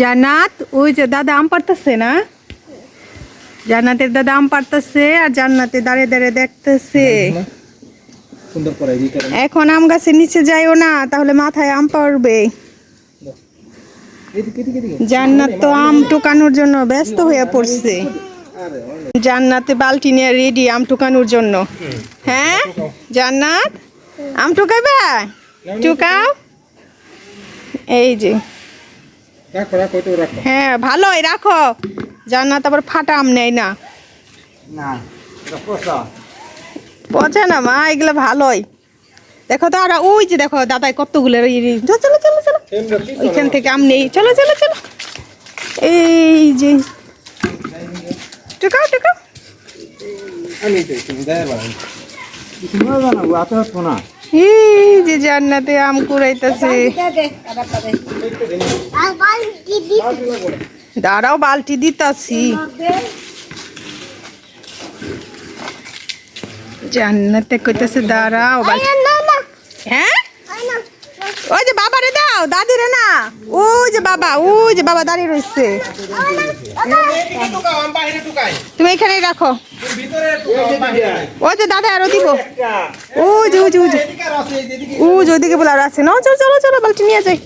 জান্নাত, ওই যে দাদা আম পারতেছে না? জান্নাতের দাদা আম পারতেছে আর জান্নাতে দাঁড়িয়ে দাঁড়িয়ে দেখতেছে। এখন আম গাছের নিচে যাইও না, তাহলে মাথায় আম এদিকে জান্নাত তো আম টোকানোর জন্য ব্যস্ত হয়ে পড়ছে। জান্নাতে বালতি নিয়ে রেডি আম টোকানোর জন্য। হ্যাঁ? জান্নাত, আম টোকাবে টুকাও? এই যে। রাখো রাখো ওইটাও রাখো। হ্যাঁ ভালোই রাখো। জান্নাত আবার ফাটা আম নেয় না। না এটা পোষা পচে না মা এগুলো ভালোই। দেখো তো আর ওই যে দেখো দাদাই কতগুলো চলো চলো চলো চলো। ওইখান থেকে আম নেই। চলো চলো চলো। এই যে টুকাও টুকাও। আমি তো তুমি দেয় না। এই যে জান্নাতে আম কুড়াইতেছে। দাঁড়াও বালতি দিতাছি। জান্নাতে কইতেছে দাঁড়াও বালতি হ্যাঁ? ওই যে বাবা রে দাও দাদি রে না। ওই যে বাবা, ওই যে বাবা দাঁড়িয়ে রয়েছে। তুমি এখানেই রাখো। ওই যে দাদা, আরও দিব। ওই যে ওই যে, ওই বলে আর আছে। না চলো চলো চলো, বালতি নিয়ে যাই।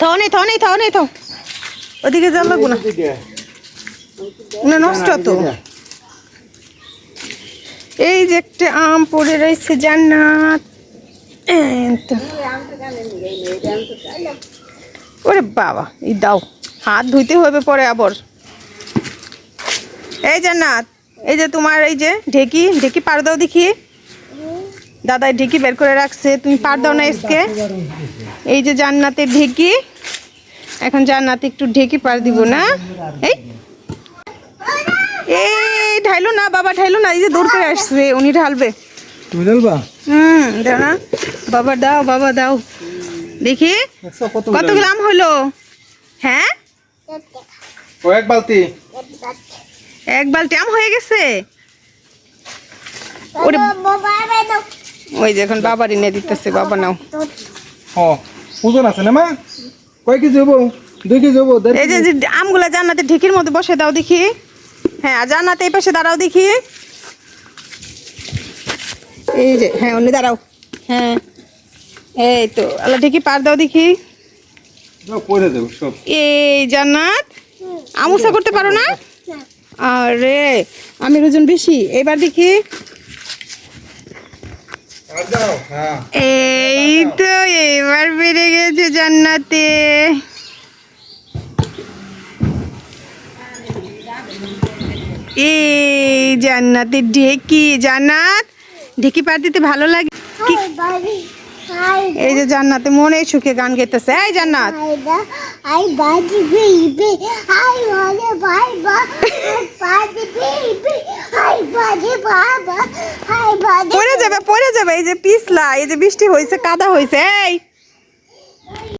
থাও, নেই থাও নেই, থাও থাও। ওদিকে যাও লাগবো না। না, নষ্ট তো। এই যে একটা আম পড়ে রয়েছে, জান্নাত। ওরে বাবা, এই দাও। হাত ধুইতে হবে পরে আবার। এই জান্নাত, এই যে তোমার এই যে ঢেকি ঢেকি পার দাও দেখি। দাদা ঢেকি বের করে রাখছে। তুমি পার দাও না এসকে। এই যে জান্নাতে ঢেকি। এখন জান্নাতে একটু ঢেকি পার দিব না। এই। এই। ঢাইলো না বাবা ঢাইলো না এই যে দৌড় করে আসছে উনি ঢালবে। তুমি জ্বলবা হুম দাও না বাবা দাও বাবা দাও। দেখি কত আম হলো? হ্যাঁ? ও এক বালতি। এক বালতি আম হয়ে গেছে? ওরে ওই যে এখন বাবার এনে দিতেছে বাবা নাও। হ ওজন আছে না মা? কয় কেজি হব? দুই কেজি হব এই যে যে আমগুলা জান্নাতে ঢেকির মধ্যে বসে দাও দেখি। হ্যাঁ জান্নাতে এই পাশে দাঁড়াও দেখি। এই যে হ্যাঁ অন্য দাঁড়াও। হ্যাঁ এই তো আল্লাহ ঠিকই পার দাও দেখি। এই জান্নাত আমুসা করতে পারো না? আরে আমি ওজন বেশি এবার দেখি। হ্যাঁ। এই তো এবার বেড়ে গেছে জান্নাতে। এই জান্নাতে ঢেকি জান্নাত। ঢেকি পার ভালো লাগে। এই যে জান্নাতে মনে সুখে গান গেতেছে। এই জান্নাত। পড়ে যাবে পড়ে যাবে। এই যে পিছলা এই যে বৃষ্টি হয়েছে কাদা হয়েছে এই।